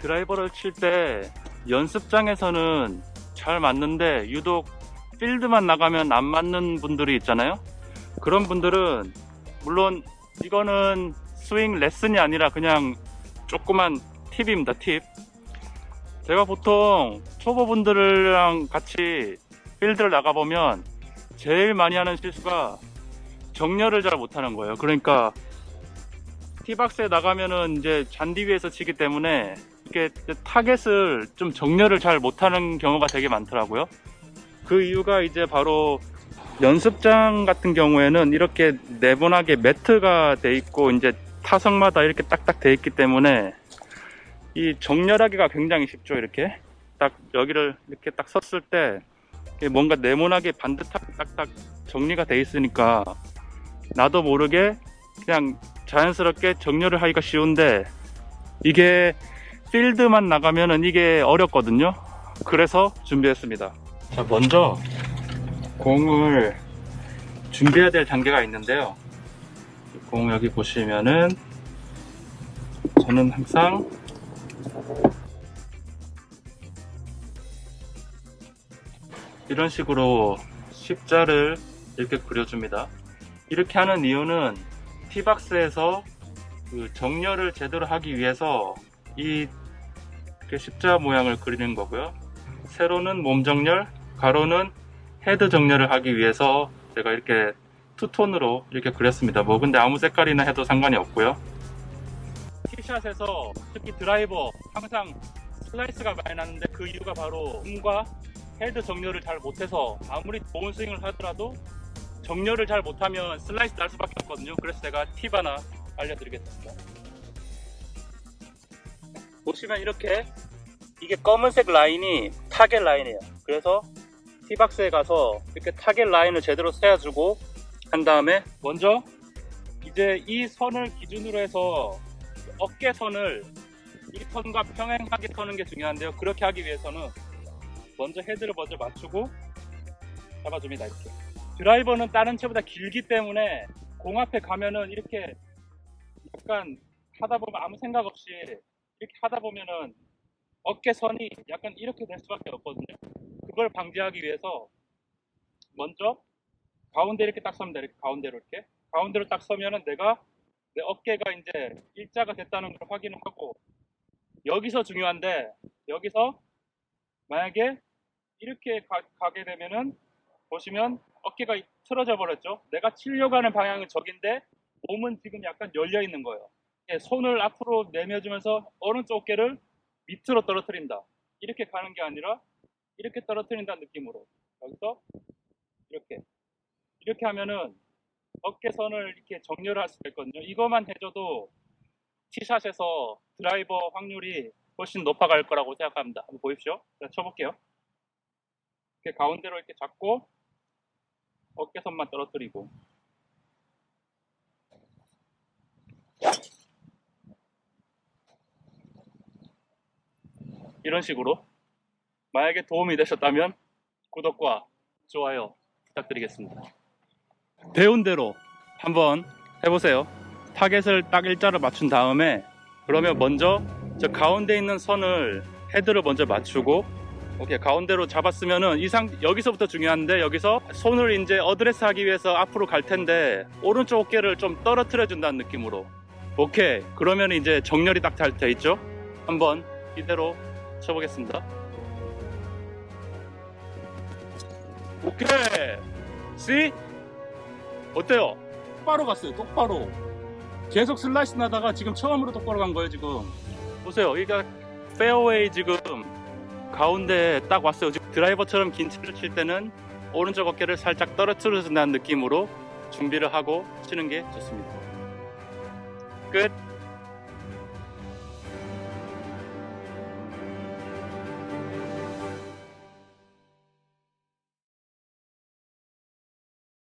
드라이버를 칠 때 연습장에서는 잘 맞는데 유독 필드만 나가면 안 맞는 분들이 있잖아요. 그런 분들은 물론 이거는 스윙 레슨이 아니라 그냥 조그만 팁입니다. 팁. 제가 보통 초보분들이랑 같이 필드를 나가보면 제일 많이 하는 실수가 정렬을 잘 못하는 거예요. 그러니까 티박스에 나가면은 이제 잔디 위에서 치기 때문에 이렇게 타겟을 좀 정렬을 잘 못하는 경우가 되게 많더라고요. 그 이유가 이제 바로 연습장 같은 경우에는 이렇게 네모나게 매트가 돼 있고 이제 타석마다 이렇게 딱딱 돼 있기 때문에 이 정렬하기가 굉장히 쉽죠. 이렇게 딱 여기를 이렇게 딱 섰을 때 뭔가 네모나게 반듯하게 딱딱 정리가 돼 있으니까 나도 모르게 그냥 자연스럽게 정렬을 하기가 쉬운데 이게 필드만 나가면은 이게 어렵거든요. 그래서 준비했습니다. 자, 먼저 공을 준비해야 될 단계가 있는데요. 공 여기 보시면은 저는 항상 이런 식으로 십자를 이렇게 그려줍니다. 이렇게 하는 이유는 티박스에서 그 정렬을 제대로 하기 위해서 이 십자 모양을 그리는 거고요. 세로는 몸 정렬, 가로는 헤드 정렬을 하기 위해서 제가 이렇게 투톤으로 이렇게 그렸습니다. 뭐 근데 아무 색깔이나 해도 상관이 없고요. 티샷에서 특히 드라이버 항상 슬라이스가 많이 나는데 그 이유가 바로 몸과 헤드 정렬을 잘 못해서 아무리 좋은 스윙을 하더라도 정렬을 잘 못하면 슬라이스 날 수밖에 없거든요. 그래서 제가 팁 하나 알려드리겠습니다. 보시면 이렇게 이게 검은색 라인이 타겟 라인이에요. 그래서 티박스에 가서 이렇게 타겟 라인을 제대로 세워주고 한 다음에 먼저 이제 이 선을 기준으로 해서 어깨 선을 이 선과 평행하게 서는 게 중요한데요. 그렇게 하기 위해서는 먼저 헤드를 먼저 맞추고 잡아줍니다. 이렇게. 드라이버는 다른 채보다 길기 때문에 공 앞에 가면은 이렇게 약간 하다 보면 아무 생각 없이 이렇게 하다 보면은 어깨선이 약간 이렇게 될 수밖에 없거든요. 그걸 방지하기 위해서 먼저 가운데 이렇게 딱 서면 돼. 이렇게 가운데로 이렇게. 가운데로 딱 서면은 내가 내 어깨가 이제 일자가 됐다는 걸 확인을 하고 여기서 중요한데 여기서 만약에 이렇게 가, 게 되면은 보시면 어깨가 틀어져 버렸죠. 내가 치려고 하는 방향은 저긴데 몸은 지금 약간 열려 있는 거예요. 예, 손을 앞으로 내밀어주면서 오른쪽 어깨를 밑으로 떨어뜨린다. 이렇게 가는 게 아니라 이렇게 떨어뜨린다는 느낌으로 여기서 이렇게 이렇게 하면은 어깨선을 이렇게 정렬할 수가 있거든요. 이것만 해줘도 티샷에서 드라이버 확률이 훨씬 높아갈 거라고 생각합니다. 한번 보십시오. 자, 쳐볼게요. 이렇게 가운데로 이렇게 잡고 어깨선만 떨어뜨리고 이런 식으로 만약에 도움이 되셨다면 구독과 좋아요 부탁드리겠습니다. 배운 대로 한번 해보세요. 타겟을 딱 일자로 맞춘 다음에 그러면 먼저 저 가운데 있는 선을 헤드를 먼저 맞추고 오케이 가운데로 잡았으면은 이상 여기서부터 중요한데 여기서 손을 이제 어드레스 하기 위해서 앞으로 갈 텐데 오른쪽 어깨를 좀 떨어뜨려 준다는 느낌으로. 오케이 그러면 이제 정렬이 딱잘돼 있죠? 한번 이대로 쳐보겠습니다. 오케이 C 어때요? 똑바로 갔어요 똑바로. 계속 슬라이스 나다가 지금 처음으로 똑바로 간 거예요 지금. 보세요 이게 페어웨이 지금 가운데 딱 왔어요. 드라이버처럼 긴 치를 칠 때는 오른쪽 어깨를 살짝 떨어뜨려 준다는 느낌으로 준비를 하고 치는 게 좋습니다. 끝